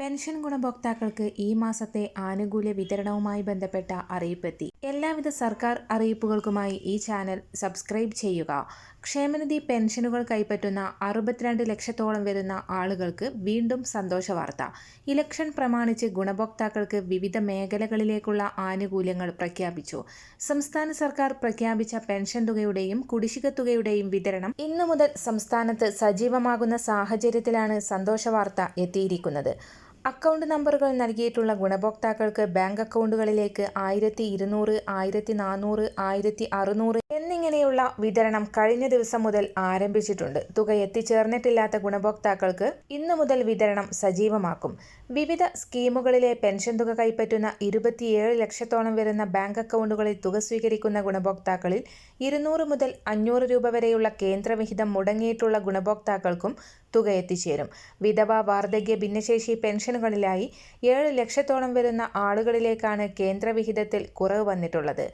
Pension ഗുണഭോക്താക്കൾക്ക് ഈ മാസത്തെ ആനുകൂല്യ വിതരണവുമായി ബന്ധപ്പെട്ട അറിയിപ്പെത്തി. എല്ലാവിധ സർക്കാർ അറിയിപ്പുകൾക്കുമായി ഈ ചാനൽ സബ്സ്ക്രൈബ് ചെയ്യുക. ക്ഷേമനിധി പെൻഷനുകൾ കൈപ്പറ്റുന്ന അറുപത്തിരണ്ട് ലക്ഷത്തോളം വരുന്ന ആളുകൾക്ക് വീണ്ടും സന്തോഷ വാർത്ത. ഇലക്ഷൻ പ്രമാണിച്ച് ഗുണഭോക്താക്കൾക്ക് വിവിധ മേഖലകളിലേക്കുള്ള ആനുകൂല്യങ്ങൾ പ്രഖ്യാപിച്ചു. സംസ്ഥാന സർക്കാർ പ്രഖ്യാപിച്ച പെൻഷൻ തുകയുടെയും കുടിശ്ശിക തുകയുടെയും വിതരണം ഇന്നു മുതൽ സംസ്ഥാനത്ത് സജീവമാകുന്ന സാഹചര്യത്തിലാണ് സന്തോഷ വാർത്ത എത്തിയിരിക്കുന്നത്. അക്കൗണ്ട് നമ്പറുകൾ നൽകിയിട്ടുള്ള ഗുണഭോക്താക്കൾക്ക് ബാങ്ക് അക്കൗണ്ടുകളിലേക്ക് ആയിരത്തി ഇരുന്നൂറ് ആയിരത്തി നാനൂറ് ആയിരത്തി അറുന്നൂറ് എന്നിങ്ങനെയുള്ള വിതരണം കഴിഞ്ഞ ദിവസം മുതൽ ആരംഭിച്ചിട്ടുണ്ട്. തുക എത്തിച്ചേർന്നിട്ടില്ലാത്ത ഗുണഭോക്താക്കൾക്ക് ഇന്നു മുതൽ വിതരണം സജീവമാക്കും. വിവിധ സ്കീമുകളിലെ പെൻഷൻ തുക കൈപ്പറ്റുന്ന ഇരുപത്തിയേഴ് ലക്ഷത്തോളം വരുന്ന ബാങ്ക് അക്കൗണ്ടുകളിൽ തുക സ്വീകരിക്കുന്ന ഗുണഭോക്താക്കളിൽ ഇരുന്നൂറ് മുതൽ അഞ്ഞൂറ് രൂപ വരെയുള്ള കേന്ദ്രവിഹിതം മുടങ്ങിയിട്ടുള്ള ഗുണഭോക്താക്കൾക്കും തുക എത്തിച്ചേരും. വിധവ വാർദ്ധക്യ ഭിന്നശേഷി പെൻഷനുകളിലായി ഏഴ് ലക്ഷത്തോളം വരുന്ന ആളുകളിലേക്കാണ് കേന്ദ്രവിഹിതത്തിൽ കുറവ് വന്നിട്ടുള്ളത്.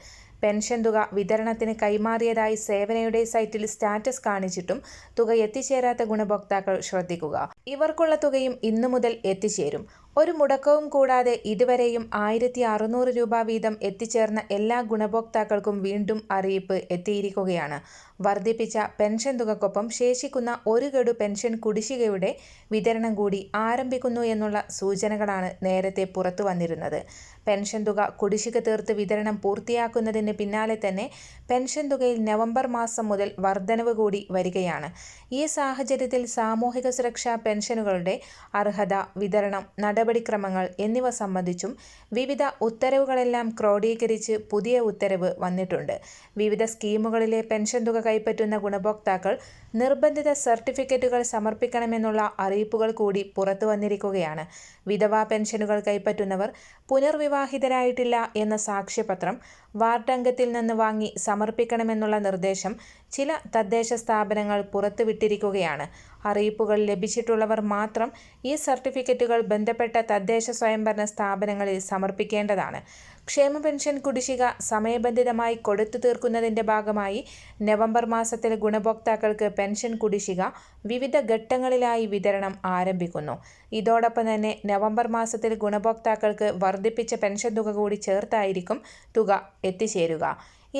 പെൻഷൻ തുക വിതരണത്തിന് കൈമാറിയതായി സേവനയുടെ സൈറ്റിൽ സ്റ്റാറ്റസ് കാണിച്ചിട്ടും തുക എത്തിച്ചേരാത്ത ഗുണഭോക്താക്കൾ ശ്രദ്ധിക്കുക. ഇവർക്കുള്ള തുകയും ഇന്നു മുതൽ എത്തിച്ചേരും. ഒരു മുടക്കവും കൂടാതെ ഇതുവരെയും ആയിരത്തി അറുന്നൂറ് രൂപ വീതം എത്തിച്ചേർന്ന എല്ലാ ഗുണഭോക്താക്കൾക്കും വീണ്ടും അറിയിപ്പ് എത്തിയിരിക്കുകയാണ്. വർദ്ധിപ്പിച്ച പെൻഷൻ തുകക്കൊപ്പം ശേഷിക്കുന്ന ഒരു ഗഡു പെൻഷൻ കുടിശ്ശികയുടെ വിതരണം കൂടി ആരംഭിക്കുന്നു എന്നുള്ള സൂചനകളാണ് നേരത്തെ പുറത്തു വന്നിരുന്നത് പെൻഷൻ തുക കുടിശ്ശിക തീർത്ത് വിതരണം പൂർത്തിയാക്കുന്നതിന് പിന്നാലെ തന്നെ പെൻഷൻ തുകയിൽ നവംബർ മാസം മുതൽ വർധനവ് കൂടി വരികയാണ്. ഈ സാഹചര്യത്തിൽ സാമൂഹിക സുരക്ഷാ പെൻഷനുകളുടെ അർഹത വിതരണം നടപടിക്രമങ്ങൾ എന്നിവ സംബന്ധിച്ചും വിവിധ ഉത്തരവുകളെല്ലാം ക്രോഡീകരിച്ച് പുതിയ ഉത്തരവ് വന്നിട്ടുണ്ട്. വിവിധ സ്കീമുകളിലെ പെൻഷൻ തുക കൈപ്പറ്റുന്ന ഗുണഭോക്താക്കൾ നിർബന്ധിത സർട്ടിഫിക്കറ്റുകൾ സമർപ്പിക്കണമെന്നുള്ള അറിയിപ്പുകൾ കൂടി പുറത്തു വന്നിരിക്കുകയാണ്. വിധവാ പെൻഷനുകൾ കൈപ്പറ്റുന്നവർ പുനർവിവാഹിതരായിട്ടില്ല എന്ന സാക്ഷ്യപത്രം വാർഡ് അംഗത്തിൽ നിന്ന് വാങ്ങി സമർപ്പിക്കണമെന്നുള്ള നിർദ്ദേശം ചില തദ്ദേശ സ്ഥാപനങ്ങൾ പുറത്തുവിട്ടിരിക്കുകയാണ്. അറിയിപ്പുകൾ ലഭിച്ചിട്ടുള്ളവർ മാത്രം ഈ സർട്ടിഫിക്കറ്റുകൾ ബന്ധപ്പെട്ട തദ്ദേശ സ്വയംഭരണ സ്ഥാപനങ്ങളിൽ സമർപ്പിക്കേണ്ടതാണ്. ക്ഷേമ പെൻഷൻ കുടിശ്ശിക സമയബന്ധിതമായി കൊടുത്തു തീർക്കുന്നതിന്റെ ഭാഗമായി നവംബർ മാസത്തിൽ ഗുണഭോക്താക്കൾക്ക് പെൻഷൻ കുടിശ്ശിക വിവിധ ഘട്ടങ്ങളിലായി വിതരണം ആരംഭിക്കുന്നു. ഇതോടൊപ്പം തന്നെ നവംബർ മാസത്തിൽ ഗുണഭോക്താക്കൾക്ക് വർദ്ധിപ്പിച്ച പെൻഷൻ തുക കൂടി ചേർത്തായിരിക്കും തുക എത്തിച്ചേരുക.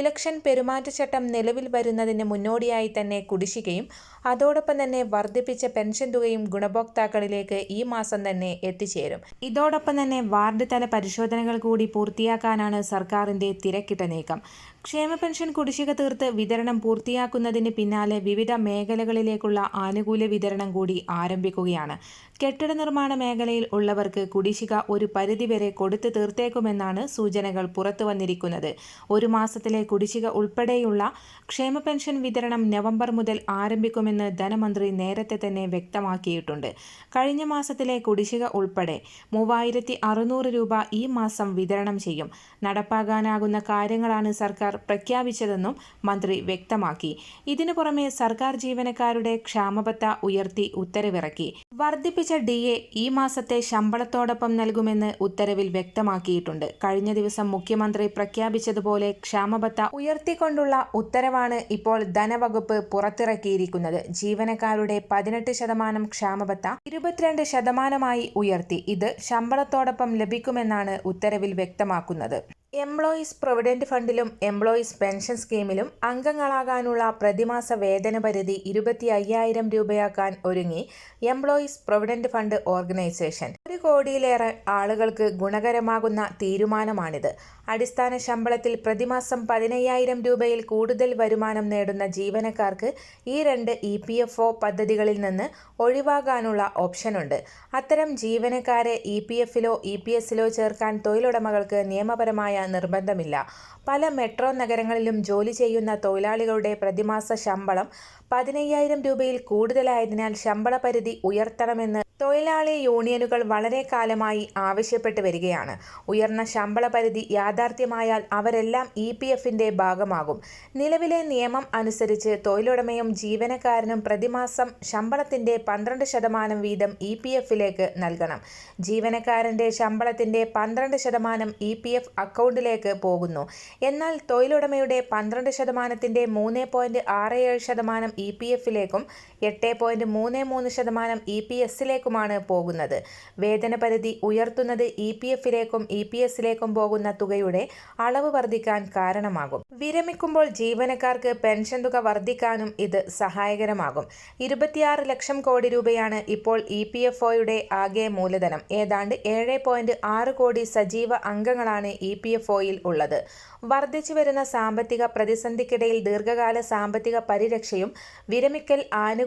ഇലക്ഷൻ പെരുമാറ്റച്ചട്ടം നിലവിൽ വരുന്നതിന് മുന്നോടിയായി തന്നെ കുടിശ്ശികയും അതോടൊപ്പം തന്നെ വർദ്ധിപ്പിച്ച പെൻഷൻ തുകയും ഗുണഭോക്താക്കളിലേക്ക് ഈ മാസം തന്നെ എത്തിച്ചേരും. ഇതോടൊപ്പം തന്നെ വാർഡ് തല പരിശോധനകൾ കൂടി പൂർത്തിയാക്കാനാണ് സർക്കാരിന്റെ തിരക്കിട്ട നീക്കം. ക്ഷേമ പെൻഷൻ കുടിശ്ശിക തീർത്ത് വിതരണം പൂർത്തിയാക്കുന്നതിന് പിന്നാലെ വിവിധ മേഖലകളിലേക്കുള്ള ആനുകൂല്യ വിതരണം കൂടി ആരംഭിക്കുകയാണ്. കെട്ടിട നിർമ്മാണ മേഖലയിൽ ഉള്ളവർക്ക് കുടിശ്ശിക ഒരു പരിധിവരെ കൊടുത്തു തീർത്തേക്കുമെന്നാണ് സൂചനകൾ പുറത്തു വന്നിരിക്കുന്നത്. ഒരു മാസത്തിലെ കുടിശ്ശിക ഉൾപ്പെടെയുള്ള ക്ഷേമ പെൻഷൻ വിതരണം നവംബർ മുതൽ ആരംഭിക്കുമെന്ന് ധനമന്ത്രി നേരത്തെ തന്നെ വ്യക്തമാക്കിയിട്ടുണ്ട്. കഴിഞ്ഞ മാസത്തിലെ കുടിശ്ശിക ഉൾപ്പെടെ മൂവായിരത്തി രൂപ ഈ മാസം വിതരണം ചെയ്യും. നടപ്പാകാനാകുന്ന കാര്യങ്ങളാണ് സർക്കാർ പ്രഖ്യാപിച്ചതെന്നും മന്ത്രി വ്യക്തമാക്കി. ഇതിനു പുറമെ സർക്കാർ ജീവനക്കാരുടെ ക്ഷാമബത്ത ഉയർത്തി ഉത്തരവിറക്കി. വർദ്ധിപ്പിച്ച ഡി എ ഈ മാസത്തെ ശമ്പളത്തോടൊപ്പം നൽകുമെന്ന് ഉത്തരവിൽ വ്യക്തമാക്കിയിട്ടുണ്ട്. കഴിഞ്ഞ ദിവസം മുഖ്യമന്ത്രി പ്രഖ്യാപിച്ചതുപോലെ ക്ഷാമബത്ത ഉയർത്തിക്കൊണ്ടുള്ള ഉത്തരവാണ് ഇപ്പോൾ ധനവകുപ്പ് പുറത്തിറക്കിയിരിക്കുന്നത്. ജീവനക്കാരുടെ പതിനെട്ട് ശതമാനം ക്ഷാമബത്ത ഇരുപത്തിരണ്ട് ശതമാനമായി ഉയർത്തി. ഇത് ശമ്പളത്തോടൊപ്പം ലഭിക്കുമെന്നാണ് ഉത്തരവിൽ വ്യക്തമാക്കുന്നത്. എംപ്ലോയീസ് പ്രൊവിഡന്റ് ഫണ്ടിലും എംപ്ലോയീസ് പെൻഷൻ സ്കീമിലും അംഗങ്ങളാകാനുള്ള പ്രതിമാസ വേതന പരിധി ഇരുപത്തി അയ്യായിരം രൂപയാക്കാൻ ഒരുങ്ങി എംപ്ലോയീസ് പ്രൊവിഡന്റ് ഫണ്ട് ഓർഗനൈസേഷൻ ഒരു കോടിയിലേറെ ആളുകൾക്ക് ഗുണകരമാകുന്ന തീരുമാനമാണിത്. അടിസ്ഥാന ശമ്പളത്തിൽ പ്രതിമാസം പതിനയ്യായിരം രൂപയിൽ കൂടുതൽ വരുമാനം നേടുന്ന ജീവനക്കാർക്ക് ഈ രണ്ട് ഇ പി എഫ് ഒ പദ്ധതികളിൽ നിന്ന് ഒഴിവാകാനുള്ള ഓപ്ഷനുണ്ട്. അത്തരം ജീവനക്കാരെ ഇ പി എഫിലോ ഇ പി എസിലോ ചേർക്കാൻ തൊഴിലുടമകൾക്ക് നിയമപരമായ നിർബന്ധമില്ല. പല മെട്രോ നഗരങ്ങളിലും ജോലി ചെയ്യുന്ന തൊഴിലാളികളുടെ പ്രതിമാസ ശമ്പളം പതിനയ്യായിരം രൂപയിൽ കൂടുതലായതിനാൽ ശമ്പള പരിധി ഉയർത്തണമെന്ന് തൊഴിലാളി യൂണിയനുകൾ വളരെ കാലമായി ആവശ്യപ്പെട്ടു വരികയാണ്. ഉയർന്ന ശമ്പള പരിധി യാഥാർത്ഥ്യമായാൽ അവരെല്ലാം ഇ പി എഫിന്റെ ഭാഗമാകും. നിലവിലെ നിയമം അനുസരിച്ച് തൊഴിലുടമയും ജീവനക്കാരനും പ്രതിമാസം ശമ്പളത്തിന്റെ പന്ത്രണ്ട് ശതമാനം വീതം ഇ പി എഫിലേക്ക് നൽകണം. ജീവനക്കാരന്റെ ശമ്പളത്തിന്റെ പന്ത്രണ്ട് ശതമാനം ഇ പി എഫ് അക്കൗണ്ടിലേക്ക് പോകുന്നു. എന്നാൽ തൊഴിലുടമയുടെ പന്ത്രണ്ട് ശതമാനത്തിന്റെ മൂന്ന് പോയിന്റ് ആറ് ഏഴ് ശതമാനം ഇ പി എഫിലേക്കും എട്ട് പോയിന്റ് മൂന്ന് മൂന്ന് ശതമാനം ഇ പി എസിലേക്കുമാണ് പോകുന്നത്. വേതന പരിധി ഉയർത്തുന്നത് ഇ പി എഫിലേക്കും ഇ പി എസിലേക്കും പോകുന്ന തുകയുടെ അളവ് വർദ്ധിക്കാൻ കാരണമാകും. വിരമിക്കുമ്പോൾ ജീവനക്കാർക്ക് പെൻഷൻ തുക വർദ്ധിക്കാനും ഇത് സഹായകരമാകും. ഇരുപത്തിയാറ് ലക്ഷം കോടി രൂപയാണ് ഇപ്പോൾ ഇ പി എഫ് ഒയുടെ ആകെ മൂലധനം. ഏതാണ്ട് ഏഴ് പോയിന്റ് ആറ് കോടി സജീവ അംഗങ്ങളാണ് ഇ പി എഫ് ഒയിൽ ഉള്ളത്. വർദ്ധിച്ചു വരുന്ന സാമ്പത്തിക പ്രതിസന്ധിക്കിടയിൽ ദീർഘകാല സാമ്പത്തിക പരിരക്ഷയും വിരമിക്കൽ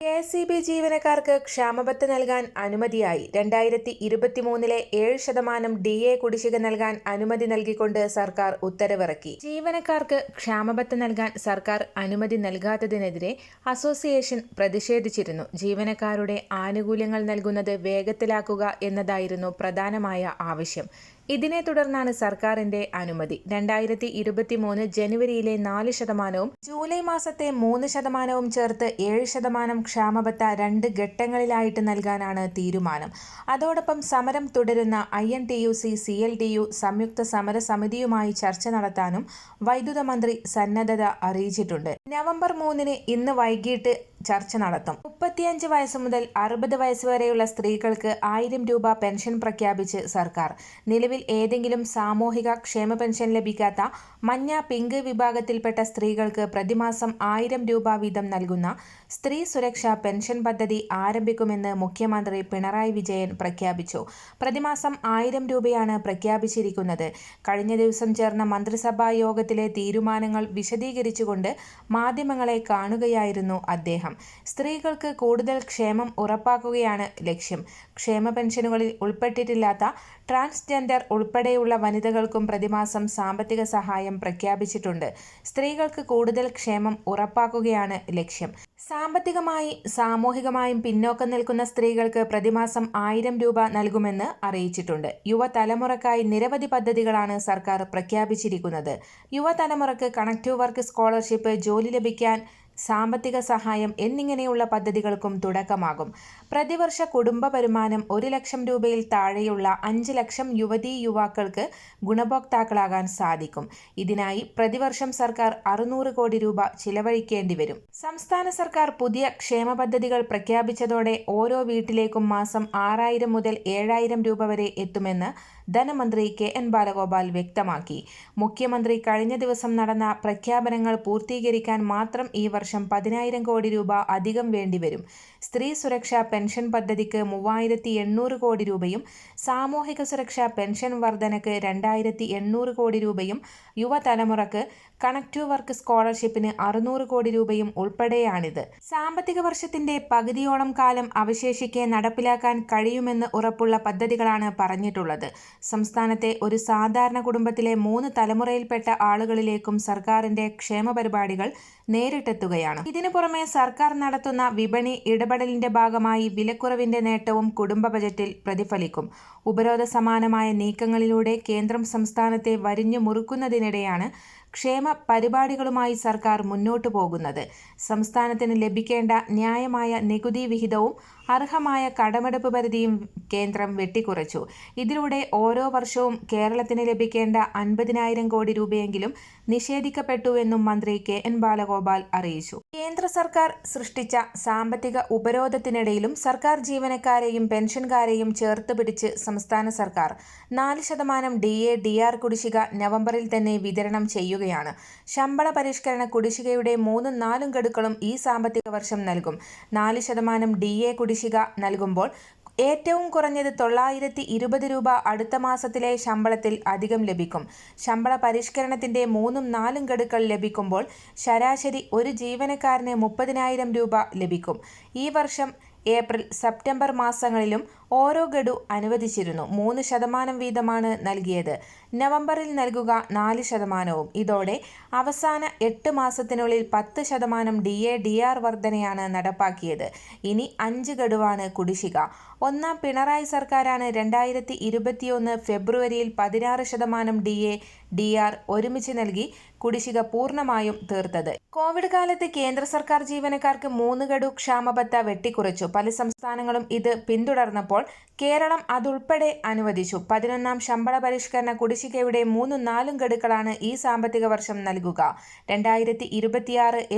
കെ എസ് ഇ ബി ജീവനക്കാർക്ക് ക്ഷാമബത്ത് നൽകാൻ അനുമതിയായി. രണ്ടായിരത്തി ഇരുപത്തിമൂന്നിലെ ഏഴ് ശതമാനം ഡി എ കുടിശ്ശിക നൽകാൻ അനുമതി നൽകിക്കൊണ്ട് സർക്കാർ ഉത്തരവിറക്കി. ജീവനക്കാർക്ക് ക്ഷാമബത്ത് നൽകാൻ സർക്കാർ അനുമതി നൽകാത്തതിനെതിരെ അസോസിയേഷൻ പ്രതിഷേധിച്ചിരുന്നു. ജീവനക്കാരുടെ ആനുകൂല്യങ്ങൾ നൽകുന്നത് വേഗത്തിലാക്കുക എന്നതായിരുന്നു പ്രധാനമായ ആവശ്യം. ഇതിനെ തുടർന്നാണ് സർക്കാരിന്റെ അനുമതി. രണ്ടായിരത്തി ഇരുപത്തി മൂന്ന് ജനുവരിയിലെ നാല് ശതമാനവും ജൂലൈ മാസത്തെ മൂന്ന് ശതമാനവും ചേർത്ത് ഏഴ് ശതമാനം ക്ഷാമബത്ത രണ്ട് ഘട്ടങ്ങളിലായിട്ട് നൽകാനാണ് തീരുമാനം. അതോടൊപ്പം സമരം തുടരുന്ന I N T U C C L T U സംയുക്ത സമര സമിതിയുമായി ചർച്ച നടത്താനും വൈദ്യുത മന്ത്രി സന്നദ്ധത അറിയിച്ചിട്ടുണ്ട്. നവംബർ മൂന്നിന് ഇന്ന് വൈകിട്ട് ചർച്ച നടത്തും. മുപ്പത്തിയഞ്ച് വയസ്സ് മുതൽ അറുപത് വയസ്സ് വരെയുള്ള സ്ത്രീകൾക്ക് ആയിരം രൂപ പെൻഷൻ പ്രഖ്യാപിച്ച് സർക്കാർ. നിലവിൽ ഏതെങ്കിലും സാമൂഹിക ക്ഷേമ പെൻഷൻ ലഭിക്കാത്ത മഞ്ഞ പിങ്ക് വിഭാഗത്തിൽപ്പെട്ട സ്ത്രീകൾക്ക് പ്രതിമാസം ആയിരം രൂപ വീതം നൽകുന്ന സ്ത്രീ സുരക്ഷാ പെൻഷൻ പദ്ധതി ആരംഭിക്കുമെന്ന് മുഖ്യമന്ത്രി പിണറായി വിജയൻ പ്രഖ്യാപിച്ചു. പ്രതിമാസം ആയിരം രൂപയാണ് പ്രഖ്യാപിച്ചിരിക്കുന്നത്. കഴിഞ്ഞ ദിവസം ചേർന്ന മന്ത്രിസഭാ യോഗത്തിലെ തീരുമാനങ്ങൾ വിശദീകരിച്ചുകൊണ്ട് മാധ്യമങ്ങളെ കാണുകയായിരുന്നു അദ്ദേഹം. സ്ത്രീകൾക്ക് കൂടുതൽ ക്ഷേമം ഉറപ്പാക്കുകയാണ് ലക്ഷ്യം. ക്ഷേമ പെൻഷനുകളിൽ ഉൾപ്പെട്ടിട്ടില്ലാത്ത ട്രാൻസ്ജെൻഡർ ഉൾപ്പെടെയുള്ള വനിതകൾക്കും പ്രതിമാസം സാമ്പത്തിക സഹായം പ്രഖ്യാപിച്ചിട്ടുണ്ട്. സ്ത്രീകൾക്ക് കൂടുതൽ ക്ഷേമം ഉറപ്പാക്കുകയാണ് ലക്ഷ്യം. സാമ്പത്തികമായി സാമൂഹികമായും പിന്നോക്കം നിൽക്കുന്ന സ്ത്രീകൾക്ക് പ്രതിമാസം ആയിരം രൂപ നൽകുമെന്ന് അറിയിച്ചിട്ടുണ്ട്. യുവതലമുറക്കായി നിരവധി പദ്ധതികളാണ് സർക്കാർ പ്രഖ്യാപിച്ചിരിക്കുന്നത്. യുവതലമുറക്ക് കണക്റ്റീവ് വർക്ക് സ്കോളർഷിപ്പ് ജോലി ലഭിക്കാൻ സാമ്പത്തിക സഹായം എന്നിങ്ങനെയുള്ള പദ്ധതികൾക്കും തുടക്കമാകും. പ്രതിവർഷ കുടുംബ വരുമാനം ഒരു ലക്ഷം രൂപയിൽ താഴെയുള്ള അഞ്ച് ലക്ഷം യുവതീ യുവാക്കൾക്ക് ഗുണഭോക്താക്കളാകാൻ സാധിക്കും. ഇതിനായി പ്രതിവർഷം സർക്കാർ അറുന്നൂറ് കോടി രൂപ ചിലവഴിക്കേണ്ടി വരും. സംസ്ഥാന സർക്കാർ പുതിയ ക്ഷേമ പദ്ധതികൾ പ്രഖ്യാപിച്ചതോടെ ഓരോ വീട്ടിലേക്കും മാസം ആറായിരം മുതൽ ഏഴായിരം രൂപ വരെ എത്തുമെന്ന് ധനമന്ത്രി കെ എൻ ബാലഗോപാൽ വ്യക്തമാക്കി. മുഖ്യമന്ത്രി കഴിഞ്ഞ ദിവസം നടന്ന പ്രഖ്യാപനങ്ങൾ പൂർത്തീകരിക്കാൻ മാത്രം ഈ വർഷം പതിനായിരം കോടി രൂപ അധികം വേണ്ടിവരും. സ്ത്രീ സുരക്ഷാ പെൻഷൻ പദ്ധതിക്ക് മൂവായിരത്തി എണ്ണൂറ് കോടി രൂപയും സാമൂഹിക സുരക്ഷാ പെൻഷൻ വർധനക്ക് രണ്ടായിരത്തി എണ്ണൂറ് കോടി രൂപയും യുവതലമുറക്ക് കണക്റ്റീവ് വർക്ക് സ്കോളർഷിപ്പിന് അറുന്നൂറ് കോടി രൂപയും ഉൾപ്പെടെയാണിത്. സാമ്പത്തിക വർഷത്തിന്റെ പകുതിയോളം കാലം അവശേഷിക്കെ നടപ്പിലാക്കാൻ കഴിയുമെന്ന് ഉറപ്പുള്ള പദ്ധതികളാണ് പറഞ്ഞിട്ടുള്ളത്. സംസ്ഥാനത്തെ ഒരു സാധാരണ കുടുംബത്തിലെ മൂന്ന് തലമുറയിൽപ്പെട്ട ആളുകളിലേക്കും സർക്കാരിന്റെ ക്ഷേമ പരിപാടികൾ നേരിട്ടെത്തുകയാണ്. ഇതിനു പുറമെ സർക്കാർ നടത്തുന്ന വിപണി ഇടപെടലിന്റെ ഭാഗമായി വിലക്കുറവിന്റെ നേട്ടവും കുടുംബ ബജറ്റിൽ പ്രതിഫലിക്കും. ഉപരോധ സമാനമായ നീക്കങ്ങളിലൂടെ കേന്ദ്രം സംസ്ഥാനത്തെ വരിഞ്ഞു മുറുക്കുന്നതിനിടെയാണ് ക്ഷേമ പരിപാടികളുമായി സർക്കാർ മുന്നോട്ടു പോകുന്നത്. സംസ്ഥാനത്തിന് ലഭിക്കേണ്ട ന്യായമായ നികുതി വിഹിതവും അർഹമായ കടമെടുപ്പ് പരിധിയും കേന്ദ്രം വെട്ടിക്കുറച്ചു. ഇതിലൂടെ ഓരോ വർഷവും കേരളത്തിന് ലഭിക്കേണ്ട അൻപതിനായിരം കോടി രൂപയെങ്കിലും നിഷേധിക്കപ്പെട്ടുവെന്നും മന്ത്രി കെ എൻ ബാലഗോപാൽ അറിയിച്ചു. കേന്ദ്ര സർക്കാർ സൃഷ്ടിച്ച സാമ്പത്തിക ഉപരോധത്തിനിടയിലും സർക്കാർ ജീവനക്കാരെയും പെൻഷൻകാരെയും ചേർത്ത് പിടിച്ച് സംസ്ഥാന സർക്കാർ നാല് ശതമാനം ഡി എ ഡി ആർ കുടിശ്ശിക നവംബറിൽ തന്നെ വിതരണം ചെയ്യുകയാണ്. ശമ്പള പരിഷ്കരണ കുടിശ്ശികയുടെ മൂന്നും നാലും ഗഡുക്കളും ഈ സാമ്പത്തിക വർഷം നൽകും. നാല് ശതമാനം ഡി എ കുടിശ്ശിക നൽകുമ്പോൾ ഏറ്റവും കുറഞ്ഞത് തൊള്ളായിരത്തി ഇരുപത് രൂപ അടുത്ത മാസത്തിലെ ശമ്പളത്തിൽ അധികം ലഭിക്കും. ശമ്പള പരിഷ്കരണത്തിന്റെ മൂന്നും നാലും ഗഡുക്കൾ ലഭിക്കുമ്പോൾ ശരാശരി ഒരു ജീവനക്കാരന് മുപ്പതിനായിരം രൂപ ലഭിക്കും. ഈ വർഷം ഏപ്രിൽ സെപ്റ്റംബർ മാസങ്ങളിലും ഓരോ ഗഡു അനുവദിച്ചിരുന്നു. മൂന്ന് ശതമാനം വീതമാണ് നൽകിയത്. നവംബറിൽ നൽകുക നാല് ശതമാനവും. ഇതോടെ അവസാന എട്ട് മാസത്തിനുള്ളിൽ പത്ത് ശതമാനം ഡി എ ഡി ആർ വർധനയാണ് നടപ്പാക്കിയത്. ഇനി അഞ്ച് ഗഡുവാണ് കുടിശ്ശിക. ഒന്നാം പിണറായി സർക്കാരാണ് രണ്ടായിരത്തി ഇരുപത്തിയൊന്ന് ഫെബ്രുവരിയിൽ പതിനാറ് ശതമാനം ഡി എ ഡി ആർ ഒരുമിച്ച് നൽകി കുടിശ്ശിക പൂർണമായും തീർത്തത്. കോവിഡ് കാലത്ത് കേന്ദ്ര സർക്കാർ ജീവനക്കാർക്ക് മൂന്ന് ഗഡു ക്ഷാമബത്ത വെട്ടിക്കുറച്ചു. പല സംസ്ഥാനങ്ങളും ഇത് പിന്തുടർന്നപ്പോൾ കേരളം അതുൾപ്പെടെ അനുവദിച്ചു. പതിനൊന്നാം ശമ്പള പരിഷ്കരണ കുടിശ്ശികയുടെ മൂന്നും നാലും ഗഡുക്കളാണ് ഈ സാമ്പത്തിക വർഷം നൽകുക. രണ്ടായിരത്തി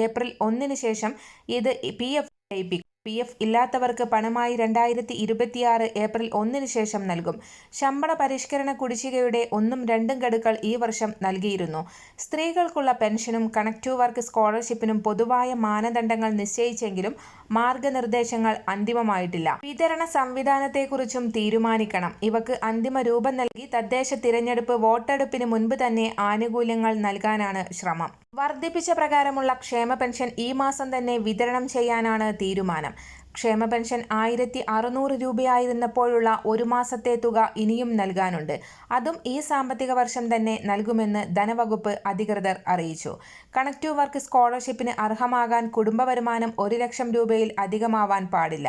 ഏപ്രിൽ ഒന്നിന് ശേഷം ഇത് പി എഫ് ലയിപ്പിക്കും പി എഫ് ഇല്ലാത്തവർക്ക് പണമായി രണ്ടായിരത്തി ഇരുപത്തിയാറ് ഏപ്രിൽ ഒന്നിന് ശേഷം നൽകും. ശമ്പള പരിഷ്കരണ കുടിശ്ശികയുടെ ഒന്നും രണ്ടും ഗഡുക്കൾ ഈ വർഷം നൽകിയിരുന്നു. സ്ത്രീകൾക്കുള്ള പെൻഷനും കണക്റ്റീവ് വർക്ക് സ്കോളർഷിപ്പിനും പൊതുവായ മാനദണ്ഡങ്ങൾ നിശ്ചയിച്ചെങ്കിലും മാർഗനിർദ്ദേശങ്ങൾ അന്തിമമായിട്ടില്ല. വിതരണ സംവിധാനത്തെക്കുറിച്ചും തീരുമാനിക്കണം. ഇവക്ക് അന്തിമ രൂപം നൽകി തദ്ദേശ തിരഞ്ഞെടുപ്പ് വോട്ടെടുപ്പിന് മുൻപ് തന്നെ ആനുകൂല്യങ്ങൾ നൽകാനാണ് ശ്രമം. വർദ്ധിപ്പിച്ച പ്രകാരമുള്ള ക്ഷേമ പെൻഷൻ ഈ മാസം തന്നെ വിതരണം ചെയ്യാനാണ് തീരുമാനം. ക്ഷേമ പെൻഷൻ ആയിരത്തി അറുന്നൂറ് രൂപയായിരുന്നപ്പോഴുള്ള ഒരു മാസത്തെ തുക ഇനിയും നൽകാനുണ്ട്. അതും ഈ സാമ്പത്തിക വർഷം തന്നെ നൽകുമെന്ന് ധനവകുപ്പ് അധികൃതർ അറിയിച്ചു. കണക്റ്റീവ് വർക്ക് സ്കോളർഷിപ്പിന് അർഹമാകാൻ കുടുംബ വരുമാനം ഒരു ലക്ഷം രൂപയിൽ അധികമാവാൻ പാടില്ല.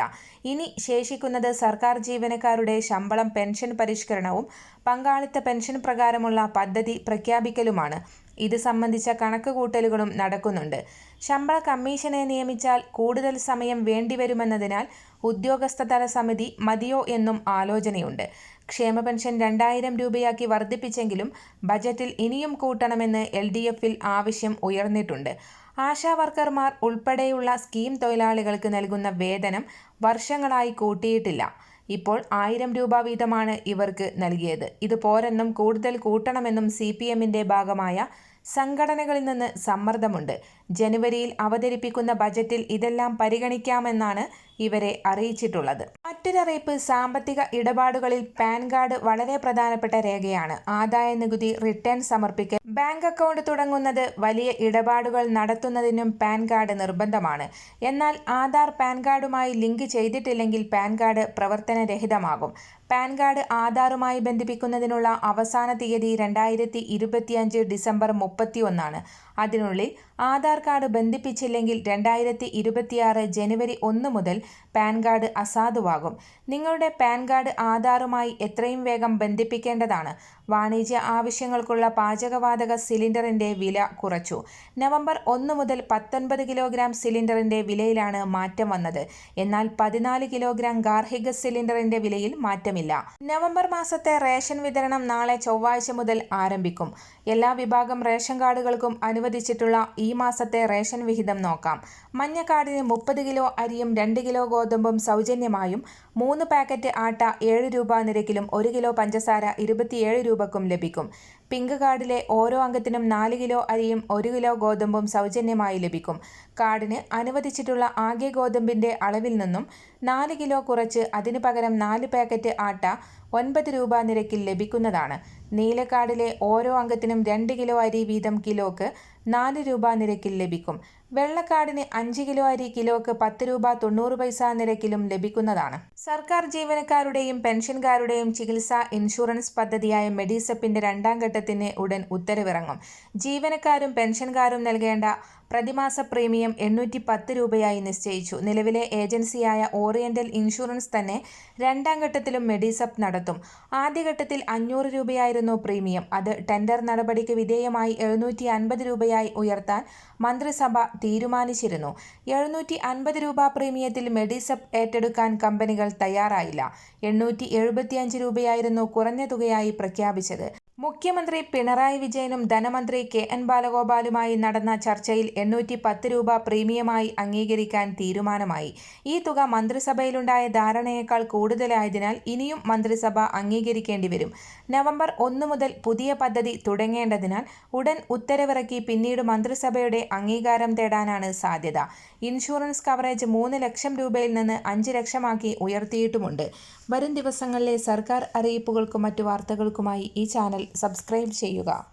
ഇനി ശേഷിക്കുന്നത് സർക്കാർ ജീവനക്കാരുടെ ശമ്പളം പെൻഷൻ പരിഷ്കരണവും പങ്കാളിത്ത പെൻഷൻ പ്രകാരമുള്ള പദ്ധതി പ്രഖ്യാപിക്കലുമാണ്. ഇത് സംബന്ധിച്ച കണക്കുകൂട്ടലുകളും നടക്കുന്നുണ്ട്. ശമ്പള കമ്മീഷനെ നിയമിച്ചാൽ കൂടുതൽ സമയം വേണ്ടിവരുമെന്നതിനാൽ ഉദ്യോഗസ്ഥതല സമിതി മതിയോ എന്നും ആലോചനയുണ്ട്. ക്ഷേമ പെൻഷൻ രണ്ടായിരം രൂപയാക്കി വർദ്ധിപ്പിച്ചെങ്കിലും ബജറ്റിൽ ഇനിയും കൂട്ടണമെന്ന് എൽ ഡി എഫിൽ ആവശ്യം ഉയർന്നിട്ടുണ്ട്. ആശാ വർക്കർമാർ ഉൾപ്പെടെയുള്ള സ്കീം തൊഴിലാളികൾക്ക് നൽകുന്ന വേതനം വർഷങ്ങളായി കൂട്ടിയിട്ടില്ല. ഇപ്പോൾ ആയിരം രൂപ വീതമാണ് ഇവർക്ക് നൽകിയത്. ഇത് പോരെന്നും കൂടുതൽ കൂട്ടണമെന്നും സി പി എമ്മിന്റെ ഭാഗമായ സംഘടനകളിൽ നിന്ന് സമ്മർദ്ദമുണ്ട്. ജനുവരിയിൽ അവതരിപ്പിക്കുന്ന ബജറ്റിൽ ഇതെല്ലാം പരിഗണിക്കാമെന്നാണ് ഇവരെ അറിയിച്ചിട്ടുള്ളത്. മറ്റൊരറിയിപ്പ് സാമ്പത്തിക ഇടപാടുകളിൽ പാൻ കാർഡ് വളരെ പ്രധാനപ്പെട്ട രേഖയാണ്. ആദായ നികുതി റിട്ടേൺ സമർപ്പിക്കൽ. ബാങ്ക് അക്കൗണ്ട് തുടങ്ങുന്നത് വലിയ ഇടപാടുകൾ നടത്തുന്നതിനും പാൻ കാർഡ് നിർബന്ധമാണ്. എന്നാൽ ആധാർ പാൻ കാർഡുമായി ലിങ്ക് ചെയ്തിട്ടില്ലെങ്കിൽ പാൻ കാർഡ് പ്രവർത്തനരഹിതമാകും. പാൻ കാർഡ് ആധാറുമായി ബന്ധിപ്പിക്കുന്നതിനുള്ള അവസാന തീയതി രണ്ടായിരത്തി ഇരുപത്തിയഞ്ച് ഡിസംബർ മുപ്പത്തി ഒന്നാണ് അതിനുള്ളിൽ ആധാർ കാർഡ് ബന്ധിപ്പിച്ചില്ലെങ്കിൽ രണ്ടായിരത്തി ഇരുപത്തിയാറ് ജനുവരി ഒന്ന് മുതൽ പാൻ കാർഡ് അസാധുവാകും. നിങ്ങളുടെ പാൻ കാർഡ് ആധാറുമായി എത്രയും വേഗം ബന്ധിപ്പിക്കേണ്ടതാണ്. വാണിജ്യ ആവശ്യങ്ങൾക്കുള്ള പാചകവാതക സിലിണ്ടറിന്റെ വില കുറച്ചു. നവംബർ ഒന്ന് മുതൽ പത്തൊൻപത് കിലോഗ്രാം സിലിണ്ടറിന്റെ വിലയിലാണ് മാറ്റം വന്നത്. എന്നാൽ പതിനാല് കിലോഗ്രാം ഗാർഹിക സിലിണ്ടറിന്റെ വിലയിൽ മാറ്റമില്ല. നവംബർ മാസത്തെ റേഷൻ വിതരണം നാളെ ചൊവ്വാഴ്ച മുതൽ ആരംഭിക്കും. എല്ലാ വിഭാഗം റേഷൻ കാർഡുകൾക്കും അനുവദിച്ചിട്ടുള്ള ഈ മാസത്തെ റേഷൻ വിഹിതം നോക്കാം. മഞ്ഞക്കാടിന് മുപ്പത് കിലോ അരിയും രണ്ട് കിലോ ഗോതമ്പും സൗജന്യമായും മൂന്ന് പാക്കറ്റ് ആട്ട ഏഴ് രൂപ നിരക്കിലും ഒരു കിലോ പഞ്ചസാര ഇരുപത്തിയേഴ് രൂപക്കും ലഭിക്കും. പിങ്ക് കാർഡിലെ ഓരോ അംഗത്തിനും നാല് കിലോ അരിയും ഒരു കിലോ ഗോതമ്പും സൗജന്യമായി ലഭിക്കും. കാർഡിന് അനുവദിച്ചിട്ടുള്ള ആകെ ഗോതമ്പിന്റെ അളവിൽ നിന്നും നാല് കിലോ കുറച്ച് അതിനു പകരം നാല് പാക്കറ്റ് ആട്ട ഒൻപത് രൂപ നിരക്കിൽ ലഭിക്കുന്നതാണ്. നീലക്കാർഡിലെ ഓരോ അംഗത്തിനും രണ്ട് കിലോ അരി വീതം കിലോക്ക് നാല് രൂപ നിരക്കിൽ ലഭിക്കും. വെള്ളക്കാടിന് അഞ്ച് കിലോ അരി കിലോക്ക് പത്ത് രൂപ തൊണ്ണൂറ് പൈസ നിരക്കിലും ലഭിക്കുന്നതാണ്. സർക്കാർ ജീവനക്കാരുടെയും പെൻഷൻകാരുടെയും ചികിത്സാ ഇൻഷുറൻസ് പദ്ധതിയായ മെഡിസെപ്പിന്റെ രണ്ടാം ഘട്ടത്തിന് ഉടൻ ഉത്തരവിറങ്ങും. ജീവനക്കാരും പെൻഷൻകാരും നൽകേണ്ട പ്രതിമാസ പ്രീമിയം എണ്ണൂറ്റി പത്ത് രൂപയായി നിശ്ചയിച്ചു. നിലവിലെ ഏജൻസിയായ ഓറിയന്റൽ ഇൻഷുറൻസ് തന്നെ രണ്ടാം ഘട്ടത്തിലും മെഡിസപ്പ് നടത്തും. ആദ്യഘട്ടത്തിൽ അഞ്ഞൂറ് രൂപയായിരുന്നു പ്രീമിയം. അത് ടെൻഡർ നടപടിക്ക് വിധേയമായി എഴുന്നൂറ്റി അൻപത് രൂപയായി ഉയർത്താൻ മന്ത്രിസഭ തീരുമാനിച്ചിരുന്നു. എഴുന്നൂറ്റി അൻപത് രൂപ പ്രീമിയത്തിൽ മെഡിസപ്പ് ഏറ്റെടുക്കാൻ കമ്പനികൾ തയ്യാറായില്ല. എണ്ണൂറ്റി എഴുപത്തിയഞ്ച് രൂപയായിരുന്നു കുറഞ്ഞ തുകയായി പ്രഖ്യാപിച്ചത്. മുഖ്യമന്ത്രി പിണറായി വിജയനും ധനമന്ത്രി കെ എൻ ബാലഗോപാലുമായി നടന്ന ചർച്ചയിൽ എണ്ണൂറ്റി പത്ത് രൂപ പ്രീമിയമായി അംഗീകരിക്കാൻ തീരുമാനമായി. ഈ തുക മന്ത്രിസഭയിലുണ്ടായ ധാരണയേക്കാൾ കൂടുതലായതിനാൽ ഇനിയും മന്ത്രിസഭ അംഗീകരിക്കേണ്ടി വരും. നവംബർ ഒന്ന് മുതൽ പുതിയ പദ്ധതി തുടങ്ങേണ്ടതിനാൽ ഉടൻ ഉത്തരവിറക്കി പിന്നീട് മന്ത്രിസഭയുടെ അംഗീകാരം തേടാനാണ് സാധ്യത. ഇൻഷുറൻസ് കവറേജ് മൂന്ന് ലക്ഷം രൂപയിൽ നിന്ന് അഞ്ച് ലക്ഷമാക്കി ഉയർത്തിയിട്ടുമുണ്ട്. വരും ദിവസങ്ങളിലെ സർക്കാർ അറിയിപ്പുകൾക്കും മറ്റു വാർത്തകൾക്കുമായി ഈ ചാനൽ സബ്സ്ക്രൈബ് ചെയ്യുക.